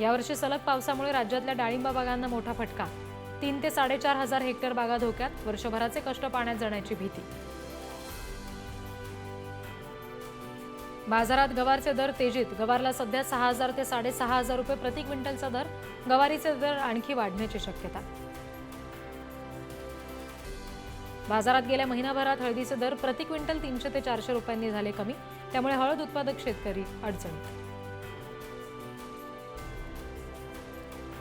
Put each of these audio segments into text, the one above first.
यावर्षी सलग पावसामुळे राज्यातल्या डाळिंब बागांना मोठा फटका. तीन ते साडेचार हजार हेक्टर बागा धोक्यात वर्षभराचे कष्ट पाण्यात जाण्याची भीती. बाजारात गवारचे दर तेजीत. गवारला सध्या सहा हजार ते साडेसहा हजार रुपये प्रति क्विंटलचा दर. गवारीचे दर आणखी वाढण्याची शक्यता. बाजारात गेल्या महिनाभरात हळदीचे दर प्रति क्विंटल तीनशे ते चारशे रुपयांनी झाले कमी. त्यामुळे हळद उत्पादक शेतकरी अडचणीत.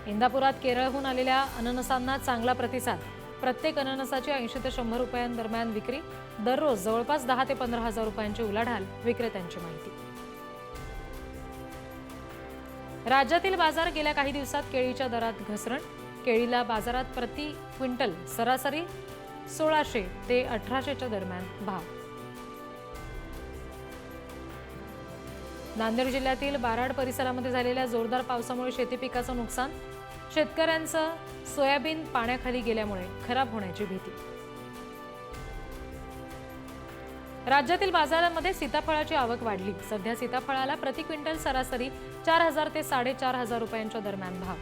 इंदापुरात केरळहून आलेल्या अननसांना चांगला प्रतिसाद. प्रत्येक अननसाची ऐंशी ते शंभर रुपयांदरम्यान विक्री. दररोज जवळपास दहा ते पंधरा हजार रुपयांची उलाढाल विक्रेत्यांची माहिती. राज्यातील बाजार गेल्या काही दिवसात केळीच्या दरात घसरण. केळीला बाजारात प्रति क्विंटल सरासरी सोळाशे ते अठराशेच्या दरम्यान भाव. नांदेड जिल्ह्यातील बाराड परिसरामध्ये झालेल्या जोरदार पावसामुळे शेती पिकाचं नुकसान. शेतकऱ्यांचं सोयाबीन पाण्याखाली गेल्यामुळे खराब होण्याची भीती. राज्यातील बाजारांमध्ये सीताफळाची आवक वाढली. सध्या सीताफळाला प्रति क्विंटल सरासरी चार हजार ते साडेचार हजार रुपयांच्या दरम्यान भाव.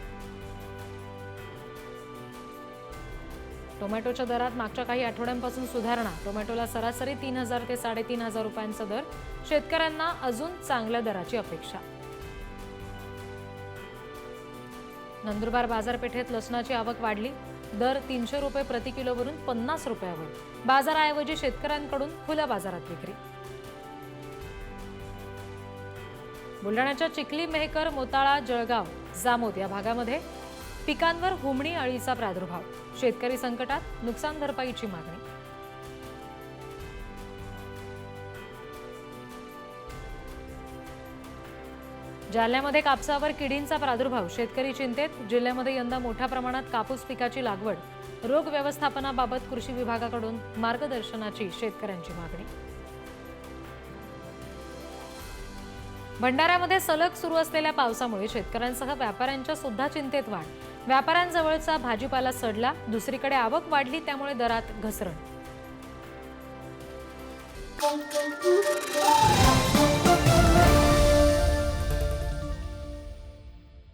टोमॅटोच्या दरात मागच्या काही आठवड्यांपासून सुधारणा. टोमॅटोला सरासरी तीन हजार ते साडेतीन हजार रुपयांचा दर. शेतकऱ्यांना अजून चांगल्या दराची अपेक्षा. नंदुरबार बाजारपेठेत लसणाची आवक वाढली. दर तीनशे रुपये प्रति किलोवरून पन्नास रुपयावर. बाजाराऐवजी शेतकऱ्यांकडून खुल्या बाजारात विक्री. बुलढाण्याच्या चिखली मेहकर मोताळा जळगाव जामोद या भागामध्ये पिकांवर हुमणी अळीचा प्रादुर्भाव. शेतकरी संकटात नुकसान भरपाईची मागणी. जालन्यामध्ये कापसावर किडींचा प्रादुर्भाव. शेतकरी चिंतेत. जिल्ह्यामध्ये यंदा मोठ्या प्रमाणात कापूस पिकाची लागवड. रोग व्यवस्थापनाबाबत कृषी विभागाकडून मार्गदर्शनाची शेतकऱ्यांची मागणी. भंडाऱ्यामध्ये सलग सुरू असलेल्या पावसामुळे शेतकऱ्यांसह व्यापाऱ्यांच्या सुद्धा चिंतेत वाढ. व्यापाऱ्यांजवळचा भाजीपाला सडला. दुसरीकडे आवक वाढली त्यामुळे दरात घसरण.